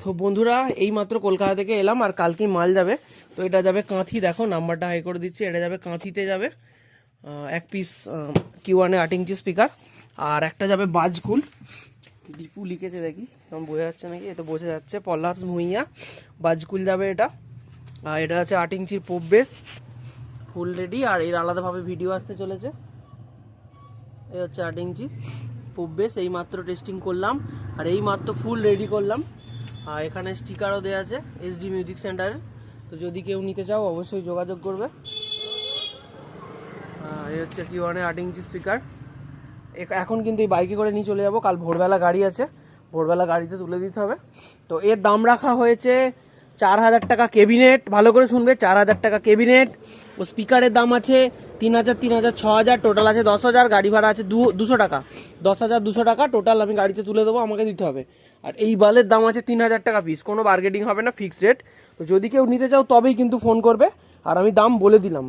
তো বন্ধুরা এই মাত্র কলকাতা থেকে এলাম আর কালকেই মাল যাবে। তো এটা যাবে কাঁথি, দেখো নাম্বারটা হাই করে দিচ্ছি, এটা যাবে কাঁথিতে যাবে। এক পিস কিউ ওয়ানে আট ইঞ্চি স্পিকার আর একটা যাবে বাজকুল। দীপু লিখেছে দেখি, কেমন বোঝা যাচ্ছে নাকি? এতে বোঝা যাচ্ছে, পলাশ ভুঁইয়া। বাজকুল যাবে এটা। আর এটা আছে আট ইঞ্চির পোপ বেস ফুল রেডি আর এর আলাদাভাবে ভিডিও আসতে চলেছে। এই হচ্ছে আট ইঞ্চি পোপ বেস এই মাত্র টেস্টিং করলাম। আর এই মাত্র ফুল রেডি করলাম। আর এখানে স্টিকারও দেওয়া আছে এসডি মিউজিক সেন্টারের তো যদি কেউ নিতে চাও, অবশ্যই যোগাযোগ করবে। এই হচ্ছে কি ওয়ানে আট ইঞ্চি স্পিকার এখন কিন্তু এই বাইকে করে নিয়ে চলে যাব। কাল ভোরবেলা গাড়ি আছে। ভোরবেলা গাড়িতে তুলে দিতে হবে। তো এর দাম রাখা হয়েছে চার হাজার টাকা কেবিনেট ভালো করে শুনবে, চার হাজার টাকা কেবিনেট ও স্পিকারের দাম আছে তিন হাজার তিন হাজার, ছ হাজার, টোটাল আছে দশ হাজার, গাড়ি ভাড়া আছে দু, দুশো টাকা। দশ হাজার, দুশো টাকা, টোটাল আমি গাড়িতে তুলে দেবো, আমাকে দিতে হবে। আর এই বালের দাম আছে তিন হাজার টাকা পিস কোনো বার্গেটিং হবে না ফিক্সড রেট তো যদি কেউ নিতে চাও, তবেই কিন্তু ফোন করবে। আর আমি দাম বলে দিলাম।